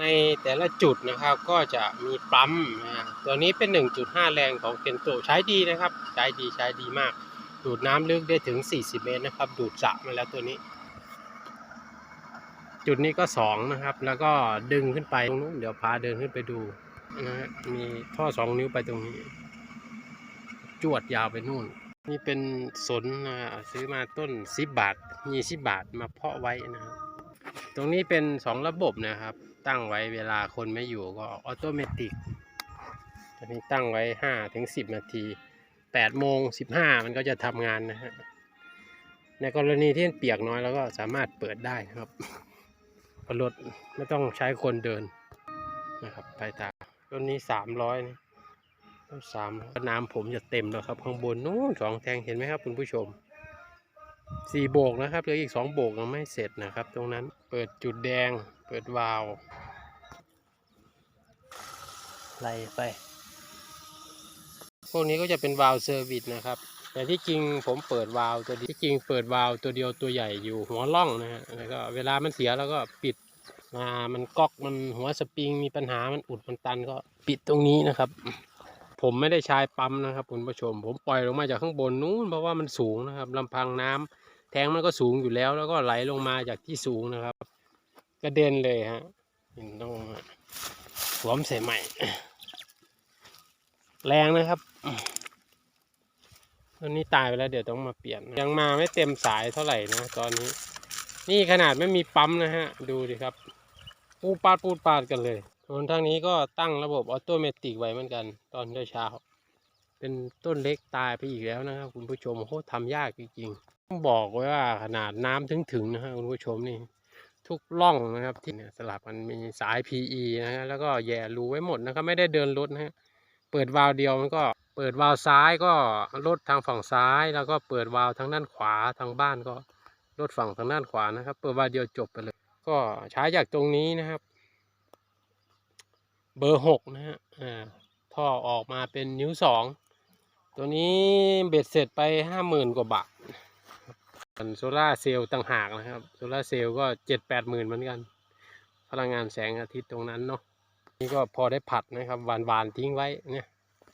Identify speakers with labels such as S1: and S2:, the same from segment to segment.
S1: ในแต่ละจุดนะครับก็จะมีปั๊มนะฮะตัวนี้เป็น 1.5 แรงของเคนโตใช้ดีนะครับ ใช้ดีใช้ดีมาก ดูดน้ำลึกได้ถึง 40 เมตรนะครับ ดูดสระมาแล้วตัวนี้ จุดนี้ก็ 2 นะครับ แล้วก็ดึงขึ้นไปตรงนู้นเดี๋ยวพาเดินขึ้นไปดูนะฮะมีท่อ 2 นิ้วไปตรงนี้ จวดยาวไปนู่น นี่เป็นสนนะฮะซื้อมาต้น 10 บาท 20 บาทมาเพาะไว้นะครับ ตรงนี้เป็น 2 ระบบนะครับ ตั้งไว้เวลาคนไม่อยู่ก็ออโตเมติกอันนี้ตั้งไว้5ถึง10นาที8โมง15มันก็จะทำงานนะฮะ ในกรณีที่เปียกน้อยแล้วก็สามารถเปิดได้ครับรถไม่ต้องใช้คนเดินนะครับไปตามต้นนี้300นะต้นสามน้ำผมจะเต็มแล้วครับ ข้างบนนู้นสองแทงเห็นไหมครับคุณผู้ชมสี่โบกนะครับเหลืออีกสองโบกยังไม่เสร็จนะครับ ตรงนั้นเปิดจุดแดงเปิดวาล์ว ไล่ไป พวกนี้ก็จะเป็นวาล์วเซอร์วิสนะครับ แต่ที่จริงผมเปิดวาล์วตัวที่จริงเปิดวาล์วตัวเดียวตัวใหญ่อยู่หัวล่องนะฮะแล้วก็เวลามันเสียแล้วก็ปิดมามันก๊อกมันหัวสปริงมีปัญหามันอุดมันตันก็ปิดตรงนี้นะครับ ผมไม่ได้ใช้ปั๊มนะครับคุณผู้ชม ผมปล่อยลงมาจากข้างบนนู้นเพราะว่ามันสูงนะครับลำพังน้ำแทงมันก็สูงอยู่แล้ว แล้วก็ไหลลงมาจากที่สูงนะครับกระเด็นเลยฮะเห็นต้องสวมใส่ใหม่ แรงนะครับตอนนี้ตายไปแล้วเดี๋ยวต้องมาเปลี่ยน ยังมาไม่เต็มสายเท่าไหร่นะตอนนี้ นี่ขนาดไม่มีปั๊มนะฮะ ดูดิครับ ปูดปาดปูดปาดกันเลยส่วนทางนี้ก็ตั้งระบบออโตเมติกไว้เหมือนกัน ตอนเช้าๆเป็นต้นเล็กตายไปอีกแล้วนะครับ คุณผู้ชมโคตรทำยากจริงๆต้องบอกไว้ว่าขนาดน้ำถึงถึงๆนะฮะคุณผู้ชมนี่ทุกร่องนะครับที่เนี่ยสลับมันมีสาย PE นะฮะแล้วก็แย่รูไว้หมดนะครับ ไม่ได้เดินรถนะฮะ เปิดวาล์วเดียวมันก็เปิดวาล์วซ้ายก็รถทางฝั่งซ้าย แล้วก็เปิดวาล์วทางด้านขวาทางบ้านก็รถฝั่งทางด้านขวานะครับ เปิดวาล์วเดียวจบไปเลย ก็ใช้จากตรงนี้นะครับ เบอร์หกนะฮะอ่าท่อออกมาเป็นนิ้วสองตัวนี้เบ็ดเสร็จไปห้าหมื่นกว่าบาทส่วนโซล่าเซลล์ต่างหากนะครับโซล่าเซลล์ก็เจ็ดแปดหมื่นเหมือนกัน พลังงานแสงอาทิตย์ตรงนั้นเนาะนี่ก็พอได้ผัดนะครับหวานหวานๆทิ้งไว้เนี่ย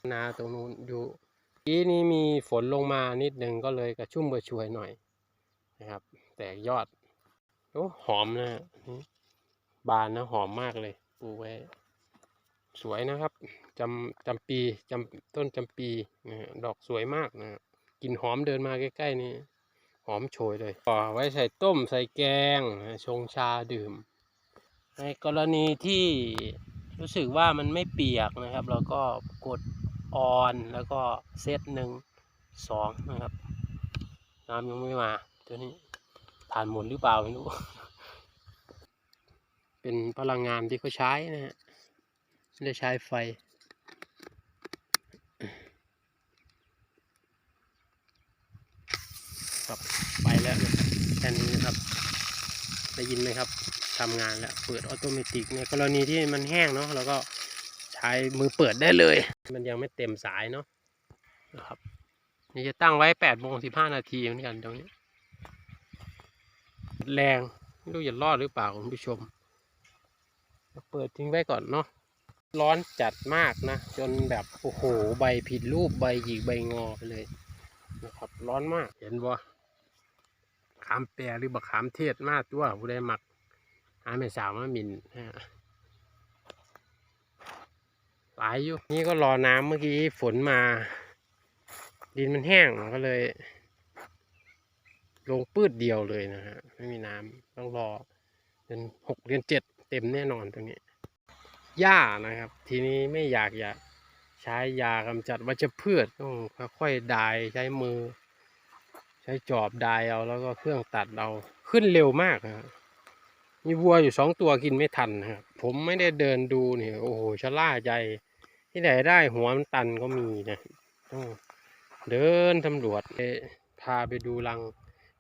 S1: นาตรงนู้นอยู่ปีนี้มีฝนลงมานิดหนึ่งก็เลยกระชุ่มกระชวยหน่อยนะครับ แตกยอดโอ้หอมนะฮะบานนะหอมมากเลยปลูกไว้ สวยนะครับจำจำปีจำต้นจำปีนะฮะดอกสวยมากนะฮะกลินหอมเดินมาใกล้ๆนี่หอมโชยเลยก็ไว้ใส่ต้มใส่แกงชงชาดื่ม ในกรณีที่รู้สึกว่ามันไม่เปียกนะครับ เราก็กด ออนแล้วก็เซตหนึ่งสองนะครับ น้ำยังไม่มาตัวนี้ผ่านหมดหรือเปล่าไม่รู้ เป็นพลังงานที่เขาใช้นะฮะไม่ได้ใช้ไฟ ครับไปแล้วแค่นี้นะครับ ได้ยินไหมครับทำงานแล้ว เปิดออโตเมติกในกรณีที่มันแห้งเนาะเราก็ใช้มือเปิดได้เลย มันยังไม่เต็มสายเนาะนะครับ นี่จะตั้งไว้แปดโมงสิบห้านาทีเหมือนกันตรงนี้ แรงไม่รู้จะรอดหรือเปล่าคุณผู้ชม เปิดทิ้งไว้ก่อนเนาะร้อนจัดมากนะ จนแบบโอ้โหใบผิดรูปใบหยิกใบงอไปเลยนะครับร้อนมากเห็นบ่ขามแปรหรือบักขามเทศมากตัวผู้ใดหมักหาไม่สาวมาหมินฮะ หลายอยู่ นี่ก็รอน้ำเมื่อกี้ฝนมา ดินมันแห้งก็เลย ลงปืดเดียวเลยนะฮะไม่มีน้ำต้องรอเดือนหกเดือนเจ็ดเต็มแน่นอนตรงนี้หญ้านะครับ ทีนี้ไม่อยากจะใช้ยากำจัดวัชพืชต้องค่อยๆดายใช้มือ ใช้จอบดายเอาแล้วก็เครื่องตัดเอาขึ้นเร็วมากนะครับมีวัวอยู่สองตัวกินไม่ทันครับผมไม่ได้เดินดูเนี่ยโอ้โหชะล่าใจ ที่ไหนได้หัวมันตันก็มีนะต้องเดินตำรวจไปพาไปดูรัง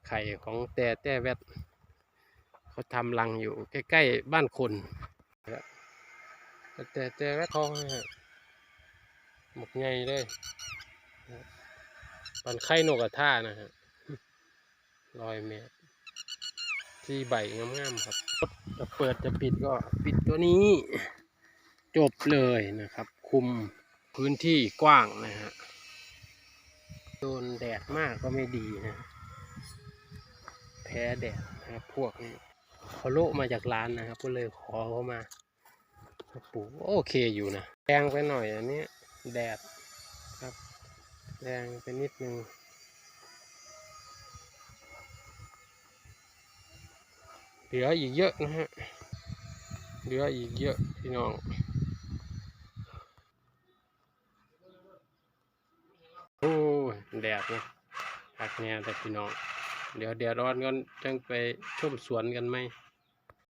S1: ไข่ของแต่แต่แวดเขาทำรังอยู่ใกล้ๆบ้านคนแต่แต่แต่ละทองหมกใหญ่เลยปันไข่นกกระท่านะฮะร้อยเมตรทีสี่ใบงามๆครับจะเปิดจะปิดก็ปิดตัวนี้ จบเลยนะครับ คุมพื้นที่กว้างนะฮะ โดนแดดมากก็ไม่ดีนะ แพ้แดดนะครับพวกนี้เขาโละมาจากร้านนะครับ ก็เลยขอเขามามาปลูกโอเคอยู่นะแดงไปหน่อยอันนี้แดดครับแดงไปนิดนึงเหลืออีกเยอะนะฮะเหลืออีกเยอะพี่น้อง โอ้ย แดดนะหักแน่แต่พี่น้อง เดี๋ยวเดี๋ยวร้อนกันจังไปชมสวนกันไหม